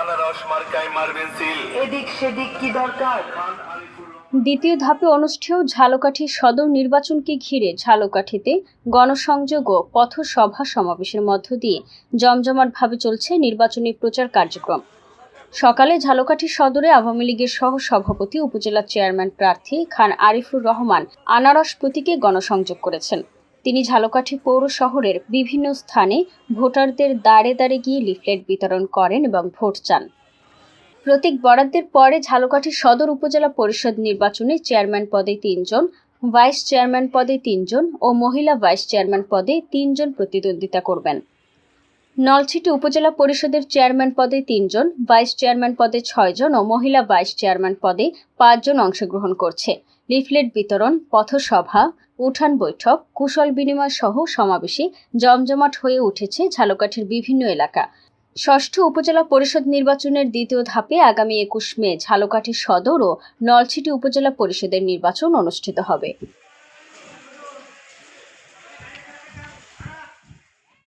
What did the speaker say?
আনারস মার্কায় মারবেন সিল। এদিক সেদিক কি দরকার? দ্বিতীয় ধাপে অনুষ্ঠেয় ঝালকাঠি সদর নির্বাচনকে ঘিরে ঝালকাঠিতে গণসংযোগ ও পথসভা সমাবেশের মধ্য দিয়ে জমজমাটভাবে চলছে নির্বাচনী প্রচার কার্যক্রম। সকালে ঝালকাঠি সদরে আওয়ামী লীগের সহ সভাপতি উপজেলা চেয়ারম্যান প্রার্থী খান আরিফুর রহমান আনারস প্রতীকে গণসংযোগ করেছেন। তিনি ঝালকাঠি পৌর শহরের বিভিন্ন স্থানে ভোটারদের দাঁড়ে দাঁড়ে গিয়ে লিফলেট বিতরণ করেন এবং ভোট চান। প্রতীক বরাদ্দের পরে ঝালকাঠি সদর উপজেলা পরিষদ নির্বাচনে চেয়ারম্যান পদে তিনজন, ভাইস চেয়ারম্যান পদে তিনজন ও মহিলা ভাইস চেয়ারম্যান পদে তিনজন প্রতিদ্বন্দ্বিতা করবেন। নলছিটি উপজেলা পরিষদের চেয়ারম্যান পদে তিনজন, ভাইস চেয়ারম্যান পদে ছয়জন ও মহিলা ভাইস চেয়ারম্যান পদে পাঁচজন অংশগ্রহণ করছে। লিফলেট বিতরণ, পথসভা, উঠান বৈঠক, কুশল বিনিময় সহ সমাবেশে জমজমাট হয়ে উঠেছে ঝালকাঠির বিভিন্ন এলাকা। ষষ্ঠ উপজেলা পরিষদ নির্বাচনের দ্বিতীয় ধাপে আগামী একুশ মে ঝালকাঠি সদর ও নলছিটি উপজেলা পরিষদের নির্বাচন অনুষ্ঠিত হবে।